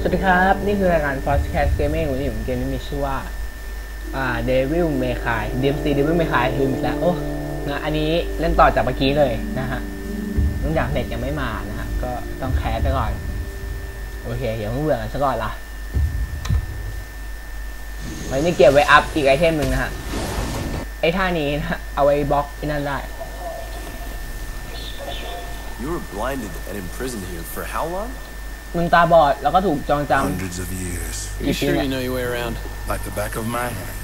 สวัสดีครับ นี่คือรายการ Fastcast Gaming วันนี้ผมเกมที่มีชื่อว่า อ่า Devil May Cry DMC Devil May Cry ลืมแล้วโอ้นะอันนี้เล่นต่อจากเมื่อกี้เลยนะฮะเนื่องจากเน็ตยังไม่มานะฮะก็ต้องแคสไปก่อน โอเคอย่าเพิ่งเบื่อกันซะก่อนละไว้นี่เก็บไว้อัพอีกไอเทมหนึ่งนะฮะ ไอท่านี้นะ เอาไว้บล็อกไอ้นั่นได้ You were blinded and imprisoned here for how long? มึงตาบอดแล้วก็ถูกจองจ Hundreds of years, Are you sure you know your way around? like the back of my hand.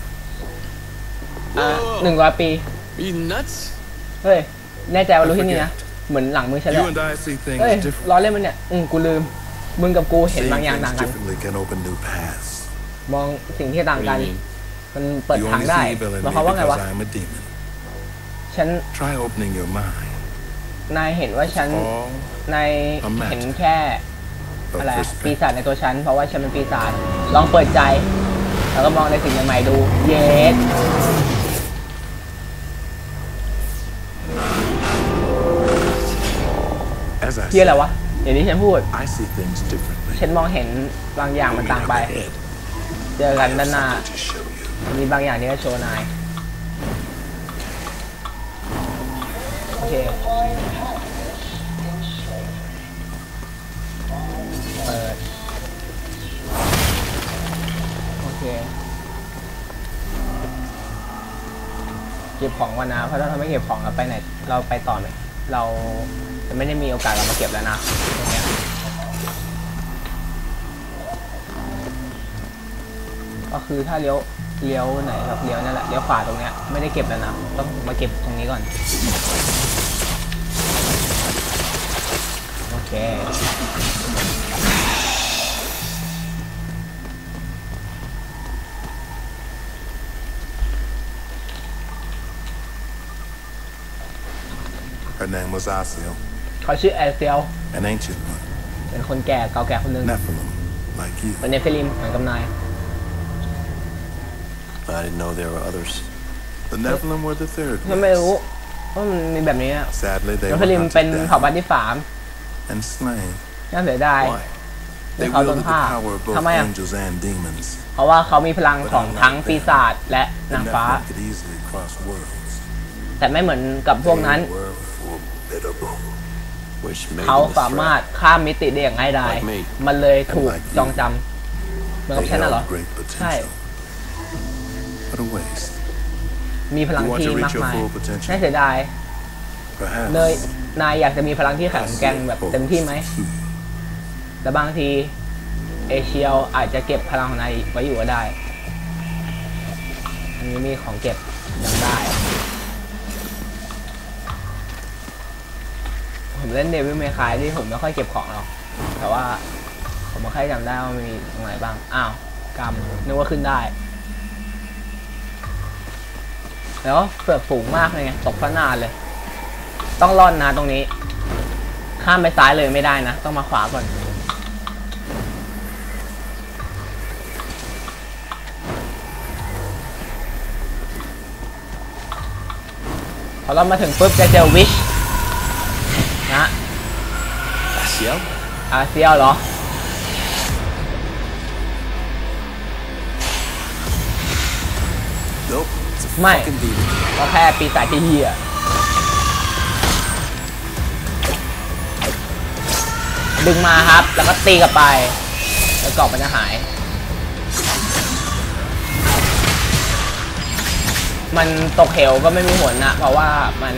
ำอ่าหนึ่งร้อยปี Are you nuts? เฮ้ย แน่ใจว่ารู้ที่นี่นะ เหมือนหลังมือฉันเลย You and I see things เฮ้ย different. ล้อเล่นมันเนี่ย อืมกูลืม มึงกับกูเห็น Seeing บางอย่าง things ต่างกัน differently can open new paths. มองสิ่งที่ต่าง What กั do น you mean? มันเปิด You ทาง only ได้ see evil in หมาย me ความว่าไง because วะ I'm a demon. ฉัน Try opening your mind. นายเห็นว่าฉัน All นาย a match เห็นแค่ of อะไรอะปี perspective. ศาจในตัวฉัน เพราะว่าฉันเป็นปีศาจลองเปิดใจ แล้วก็มองในสิ่งใหม่ๆดู เยส As I เที่ยอะไร said, วะอย่างที่ฉันพูด I see things differently. ฉันมองเห็นบางอย่างมันต่างไป Ahead, เจอกันด้านหน้า to show you. มีบางอย่างที่จะโชว์นาย โอเค เปิด โอเค เก็บของก่อนนะ เพราะถ้าเราไม่เก็บของเราไปไหน เราไปต่อไหมเราจะไม่ได้มีโอกาสเรามาเก็บแล้วนะตรงเนี้ยก็คือถ้าเลี้ยวเลี้ยวไหนครับเลี้ยวนั่นแหละเลี้ยวขวาตรงเนี้ยไม่ได้เก็บแล้วนะต้องมาเก็บตรงนี้ก่อนโอเค Her name was Asiel, เขาชื่อแอลเซียล an ancient one, เป็นคนแก่เก่าแก่คนหนึง Nephilim, like you. เป็นเนฟิลิมเหมือนกับนาย I didn't know there were others. The Nephilim were the third ฉันไม่ race. รู้ว่ามันมีแบบนี้อะ Sadly, they เน were ฟิลิมเป็น hunted เผ่าพัน down ธุ์ที่สาม and slain. น่าเสียดาย Why? They They call them wielded the Ha. power of both Kamaya. angels and demons. เพราะว่าเขามีพลังของทั้งปีศาจและ The นางฟ้า Nephilim could easily cross worlds. แต่ไม่เหมือนกับพวกนั้น They were formidable. Which made เขา them a สามารถ threat. ข้ามมิติได้อย่างง่ายดาย Like me มันเลยถูก And like you. จองจำเหมือนกับ They ฉันน่ะเหรอ held great ใช่ potential. What a waste. มีพลัง You want ที่ to reach มาก your มาย full potential? น่าเสียดาย Perhaps. เนยนายอยากจะมีพลังที่แข็งแกร่งแบบเต็มที่ไหม แต่บางที เอเชียวอาจจะเก็บพลังของนายไว้อยู่ก็ได้ อันนี้มีของเก็บยังได้ ผมเล่นเดวิลเมคายที่ผมไม่ค่อยเก็บของหรอก แต่ว่า ผมไม่ค่อยจำได้ว่ามีตรงไหนบ้าง อ้าวกำนึกว่าขึ้นได้ แล้วเสือกฝูงมากเลยไงตกพระนานเลย ต้องล่อนนะตรงนี้ ข้ามไปซ้ายเลยไม่ได้นะ ต้องมาขวาก่อนพอเรามาถึงปุ๊บจะเจอวิชนะ Asiel? อาเซียลเหรอ Nope. It's a Mate. fucking demon. ก็แค่ปีศาจที่เฮียดึงมาครับ แล้วก็ตีกลับไป แล้วกรอบมันจะหาย มันตกเหวก็ไม่มีผลนะ เพราะว่ามัน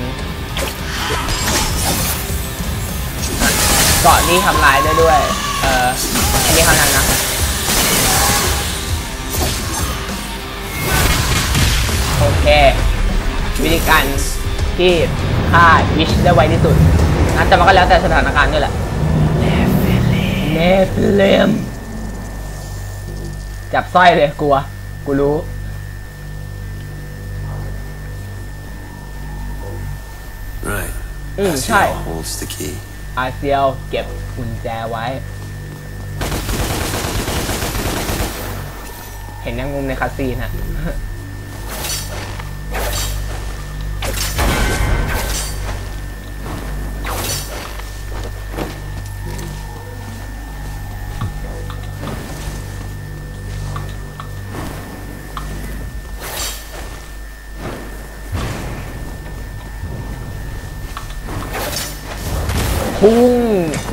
กาะนี่ทำลายได้ด้วย เอ่ออันนี้เท่านั้นนะโอเค วิธีการที่ฆ่าวิชได้ไวที่สุดนะแต่มันก็แล้วแต่สถานการณ์ด้วยแหละเนฟิเลมจับสร้อยเลยกลัว กูรู้ Right. อืมใช่ อาเซียวเก็บกุญแจไว้ เห็นยังงงในคาซีนฮะ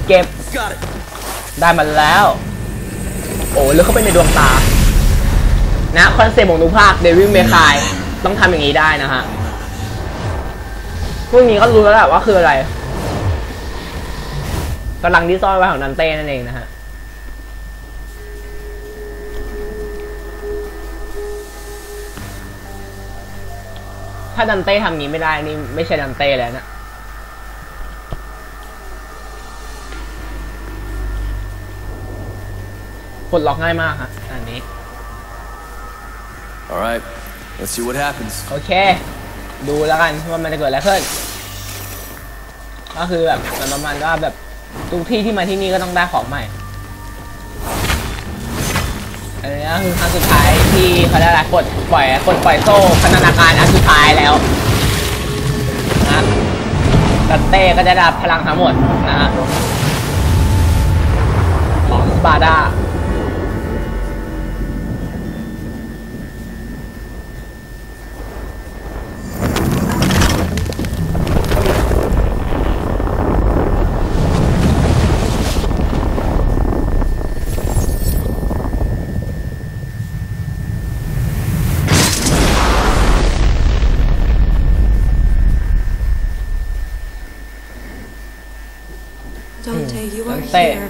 เก็บ ได้มาแล้ว โอ้แล้วเข้าไปในดวงตา นะคอนเซ็ปต์ของทุภาคเดวิลเมคายต้องทำอย่างนี้ได้นะฮะพวกนี้ก็รู้แล้วแหละว่าคืออะไรกำลังที่ซ่อนไว้ของนันเต้นั่นเองนะฮะถ้าดันเต้ทำงนี้ไม่ได้นี่ไม่ใช่ดันเต้แล้วนะ ปลดล็อกง่ายมากฮะอันนี้ All right. Let's see what happens. โอเค ดูแล้วกันว่ามันจะเกิดอะไรขึ้น ก็คือแบบมันประมาณว่าแบบทุกที่ที่มาที่นี่ก็ต้องได้ของใหม่ อันนี้ก็คือครั้งสุดท้ายที่เขาได้อะไรกดปล่อยกดปล่อยโซ่พัฒนาการอันสุดท้ายแล้วนะดันเต้ก็จะได้รับพลังทั้งหมดนะฮะของสปาร์ดา Dante, you are Dante. here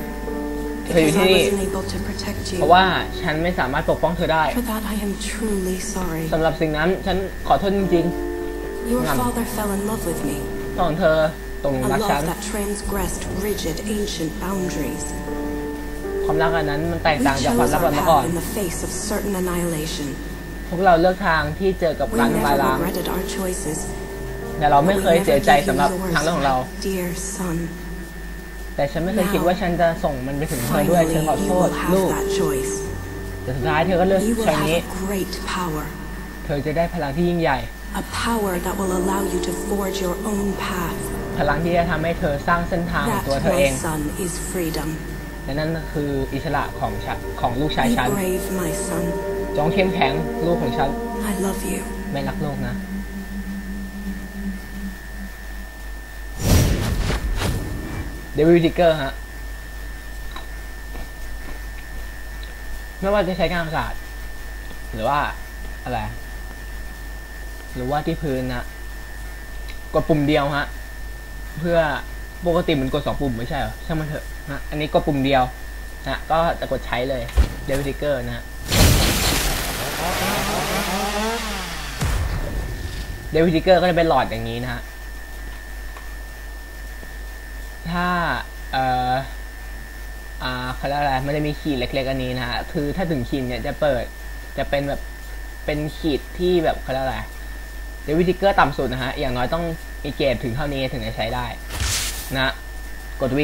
เธออยู่ because ที่ I นี่ wasn't able to protect เพราะ you. ว่าฉันไม่สามารถปกป้องเธอได้ For that, I am truly sorry. สำหรับสิ่งนั้นฉันขอโทษจริง Your Ngam. father fell in love with me, ๆตอนเธอตรง a รักฉัน love that transgressed rigid, ancient boundaries. ความรักอันนั้นมันแตก We ต่างจากความ chose รัก our แบบเมื่อก่อน path in the face of certain annihilation. พวกเราเลือกทางที่เจอกับ We การทำลาย never ล้าง regretted our choices. แต่เรา but ไม่ we เคย never เสียใจ gave สำหรับ you ทางเลือกของเรา แต่ฉันไม่เคยคิดว่าฉันจะส่งมันไปถึงเธอด้วยฉัน Finally, ขอโท you ษ will ลู have ก that choice. แต่สุดท้ายเธอก็เลือก You will ใช้นี้ have a great power. เธอจะได้พลังที่ยิ่งใหญ่ A power that will allow you to forge your own path. พลังที่จะทำให้เธอสร้างเส้นทางของ That, ตัวเธอเอ my ง son, is freedom. และนั่นคืออิสระของฉันของลูกชาย Be ฉัน brave, my son. จงเข้มแข็งลูกของฉัน I love you. ไม่รักโลกนะ เดวิลดิกเกอร์ฮะ ไม่ว่าจะใช้การศาสตร์ หรือว่าอะไร หรือว่าที่พื้นนะกดปุ่มเดียวฮะ เพื่อปกติมันกดสองปุ่มไม่ใช่เหรอ ช่างมันเถอะนะ อันนี้กดปุ่มเดียวนะก็จะกดใช้เลยเดวิลดิกเกอร์นะฮะเดวิดดิกเกอร์ก็จะเป็นหลอดอย่างนี้นะฮะ ถ้าเอ่ออ่าเขาเรียกอะไรมันจะมีขีดเล็กๆอันนี้นะฮะคือถ้าถึงขีดเนี่ยจะเปิดจะเป็นแบบเป็นขีดที่แบบเขาเรียกอะไรเดวิดดิเกอร์ต่ำสุดนะฮะอย่างน้อยต้องมีเกรดถึงเท่านี้ถึงจะใช้ได้ นะกด V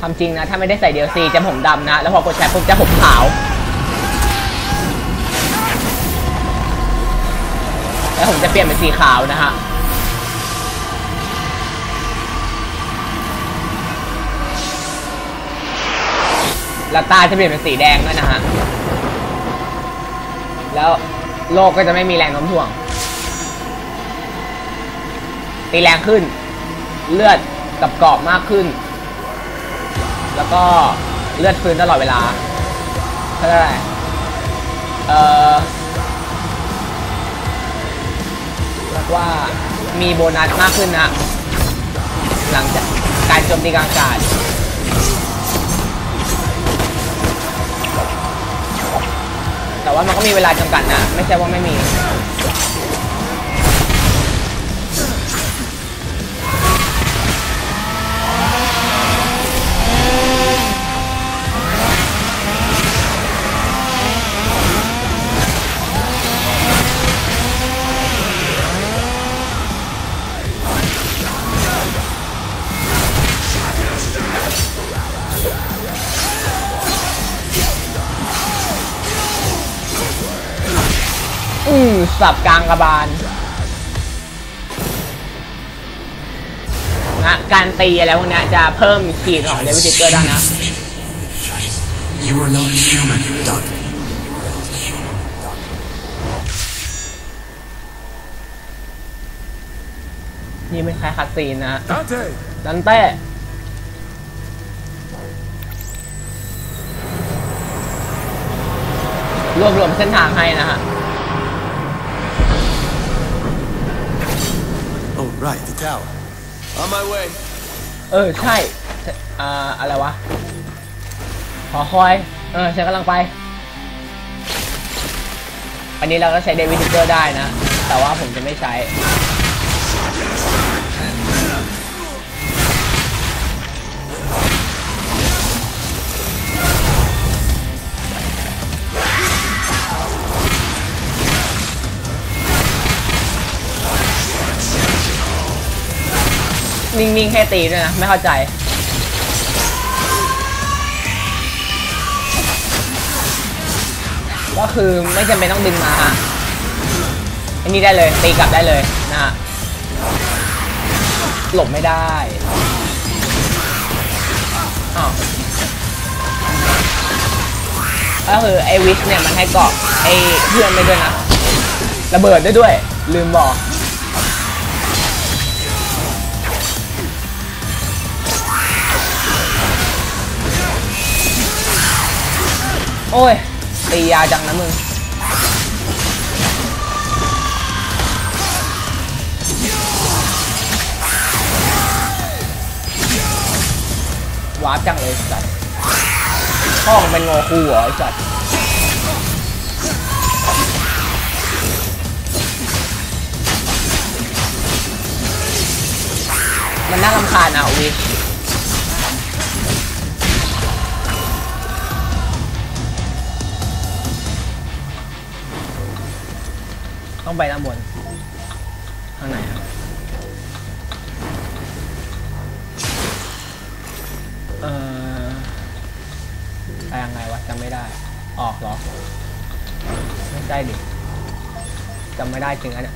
ความจริงนะ ถ้าไม่ได้ใส่ DLC จะผมดำนะ แล้วพอกดใช้ปุ๊บจะผมขาว แล้วผมจะเปลี่ยนเป็นสีขาวนะฮะ แล้วตาจะเปลี่ยนเป็นสีแดงด้วยนะฮะ แล้วโลกก็จะไม่มีแรงโน้มถ่วง ตีแรงขึ้น เลือดกับเกาะมากขึ้น แล้วก็เลือดฟื้นตลอดเวลาเขาเรียกอะไรเอ่อเรียกว่ามีโบนัสมากขึ้นนะ หลังจากการโจมตีกลางอากาศ แต่ว่ามันก็มีเวลาจำกัดนะ ไม่ใช่ว่าไม่มี สับกลางกระบาลนะการตีอะไรพวกเนี้ยจะเพิ่มขีดของเดวิดเกอร์ได้นะ You are not human, Dante. นนี่เป็นคล้ายคัดซีนนะฮะ Dante! ดันเต้รวบรวมเส้นทางให้นะฮะ right, the tower. On my way. เออ ใช่อ่าอะไรวะ ขอคอย เออ ฉันกำลังไป อันนี้เราก็ใช้เดวิดทิกเกอร์ได้นะ แต่ว่าผมจะไม่ใช้ นิ่ง ๆ ให้ตีด้วยนะ ไม่เข้าใจ ก็คือไม่จำเป็นต้องดึงมาฮะอันนี้ได้เลย ตีกลับได้เลยนะฮะหลบไม่ได้อ้าวก็คือไอวิชเนี่ยมันให้เกาะไอเพื่อนไปด้วยนะ ระเบิดได้ด้วย ลืมบอก โอ้ย ตียาจังนะมึง วาร์ปจังเลยสัตว์พ่อมึงเป็นโงคูเหรอไอ้สัตว์มันน่ารำคาญอะวิ ต้องไปด้านบนข้างไหนครับเออไปยังไงวะจำไม่ได้ ออกหรอ ไม่ใช่ดิจำไม่ได้จริงอันเนี่ย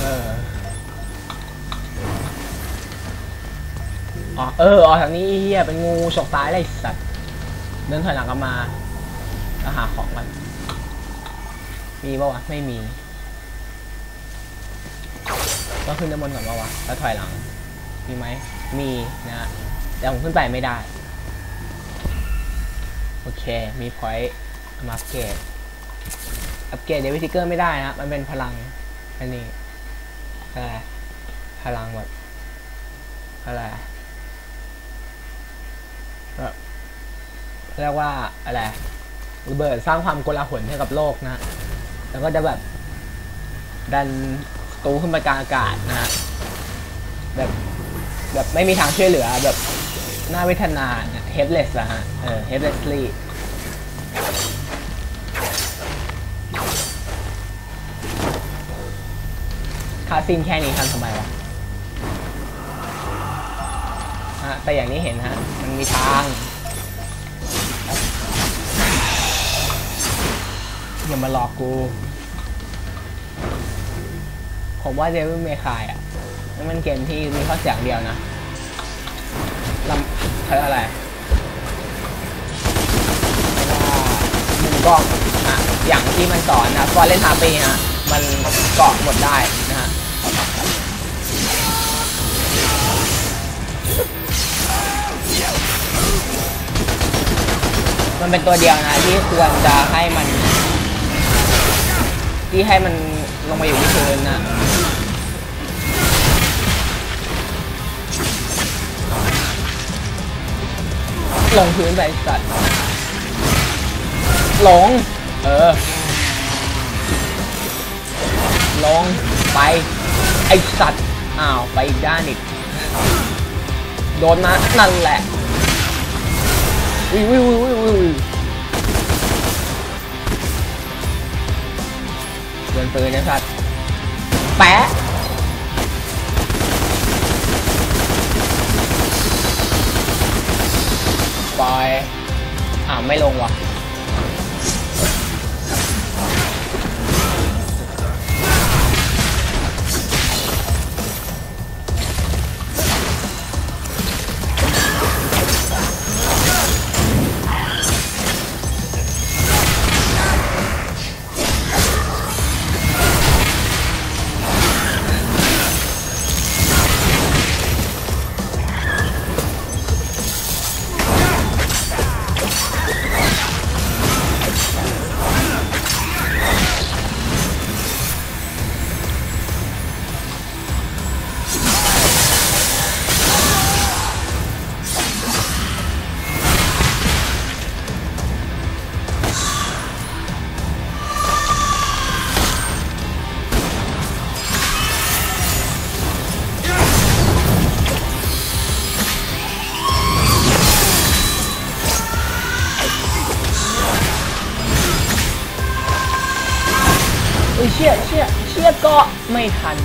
เอออ๋อเออออกทางนี้เฮียเป็นงูฉกตายเลยไอ้สัตว์ เดินถอยหลังกลับมาแล้วหาของมัน มีปะวะ ไม่มี ก็ขึ้นด้านบนก่อนปะวะ แล้วถอยหลัง มีไหม มีนะแต่ผมขึ้นไปไม่ได้ โอเค มีพอยต์มาเกรดอัปเกรดเดวิทิเกอร์ไม่ได้นะ มันเป็นพลัง อันนี้อะไรพลังแบบอะไรแบบ เรียกว่าอะไรระเบิดสร้างความโกลาหลให้กับโลกนะแล้วก็จะแบบ ดันตูขึ้นไปกลางอากาศนะฮะแบบแบบไม่มีทางช่วยเหลือแบบหน้าเวทนา helpless อะฮะเออ helplessly คาซินแค่นี้ทำทำไมวะฮะแต่อย่างนี้เห็นฮะ มันมีทาง อย่ามาหลอกกู ผมว่า Devil May Cry อะนั่มันเกมที่มีข้อเสียงเดียวนะลำเขาเรียกอะไรอ่ามุมกล้องอะอย่างที่มันสอนนะฟอร์เรนฮาปีฮะมันเกาะหมดได้นะฮะมันเป็นตัวเดียวนะที่ควรจะให้มัน ที่ให้มันลงมาอยู่ที่พื้นนะลงพื้นไปสัตว์ลง เออ ลง ไป ไอสัตว์ อ้าว ไปอีกด้านอีก โดนมา นั่นแหละวิววิววิววิว ดนปืนนะสัตว์แปะปล่อย อ่าไม่ลงว่ะ ชี่ยเชี่ยเกาะไม่ทัน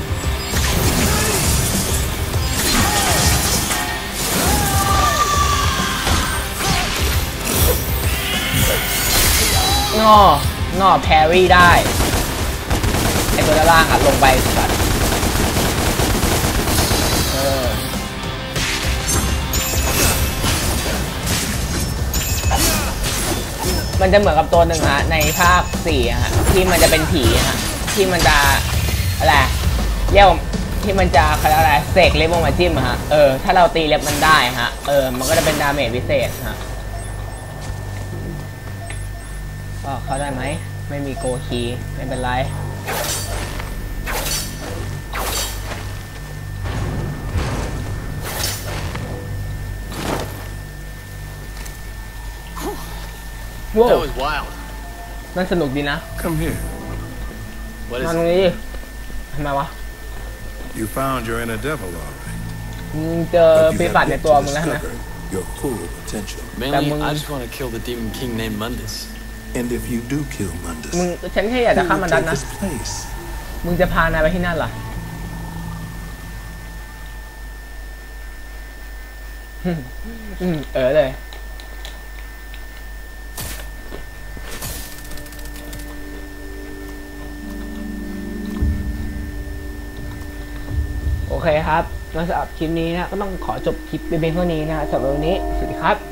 งองอแพรรี่ได้ ไอตัวด้านล่างอะลงไปสัตว์เออมันจะเหมือนกับตัวหนึ่งฮะในภาคสี่ฮะที่มันจะเป็นผีฮะ ที่มันจะอะไรเรียกว่าที่มันจะเขาเรียกอะไรเสกเล็บออกมาจิ้มอะฮะเออถ้าเราตีเล็บมันได้ฮะเออมันก็จะเป็นดาเมจพิเศษฮะก็เข้าได้ไหมไม่มีโกคีไม่เป็นไรว้า That ว was wild. นั่นสนุกดีนะ Come here. What น is อนตรง it? นี้ดิทำไมวะ You found your inner devil, all right. มึงเจอ But ปี you ศาจ have ใน yet ตัว to มึงแล้วนะ discover your full potential. Mainly, That I just want to kill the demon king named Mundus. And if you do kill Mundus, มึงฉันแค่อยากจะ who ฆ่า will มันดัน take นะ his place? มึงจะพานายไปที่นั่นเหรออืมเออเลย เคครับแล้วสำหรับคลิปนี้นะก็ต้องขอจบคลิปไปเพียงเท่านี้นะสำหรับวันนี้สวัสดีครับ